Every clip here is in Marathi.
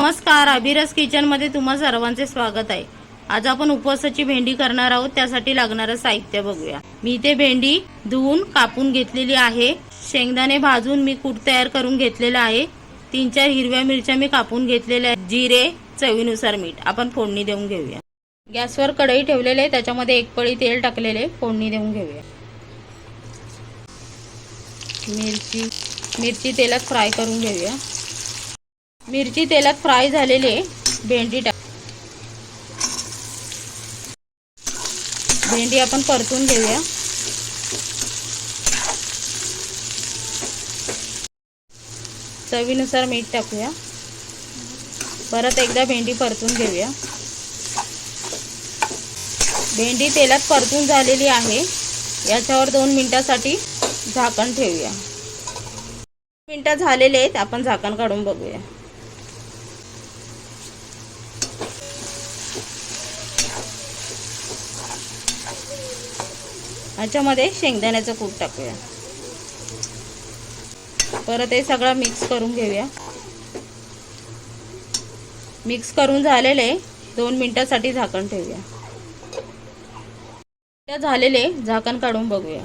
नमस्कार अभिरस किचनमध्ये तुम्हा सर्वांचे स्वागत आहे. आज आपण उपवासाची भेंडी करणार आहोत त्यासाठी लागणारं साहित्य बघूया. मी ते भेंडी धुवून कापून घेतलेली आहे. शेंगदाणे भाजून मी कूट तयार करून घेतलेलं आहे. तीन चार हिरव्या मिरच्या मी कापून घेतलेल्या आहेत. जिरे चवीनुसार मीठ. आपण फोडणी देऊन घेऊया. गॅसवर कढई ठेवलेले आहे त्याच्यामध्ये एक पळी तेल टाकलेले फोडणी देऊन घेऊया. मिरची मिरची तेलात फ्राय करून घेऊया. मिरची तेलात फ्राय झालेली आहे भेंडी टाक भेंडी आपण परतून घेऊया. चवीनुसार मीठ टाकूया. परत एकदा भेंडी परतून घेऊया. भेंडी तेलात परतून झालेली आहे. याच्यावर दोन मिनिटासाठी झाकण ठेवूया. मिनिटं झालेले आहेत आपण झाकण काढून बघूया. याच्यामध्ये शेंगदाण्याचं कूट टाकूया. परत हे सगळं मिक्स करून घेऊया. मिक्स करून झालेले दोन मिनटासाठी झाकण ठेवूया. त्या झालेले झाकण काढून बघूया.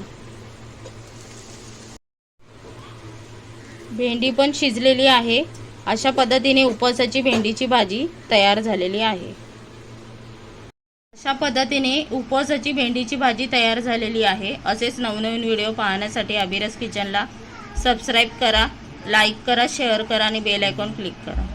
भेंडी पण शिजलेली आहे. अशा पद्धतीने उपवासाची भेंडीची भाजी तयार झालेली आहे. अशा पद्धतीने उपवासाची भेंडीची भाजी तयार झालेली आहे. असेच नवनवीन व्हिडिओ पाहण्यासाठी अभिरस किचनला सबस्क्राईब करा लाईक करा शेअर करा आणि बेल आयकॉन क्लिक करा.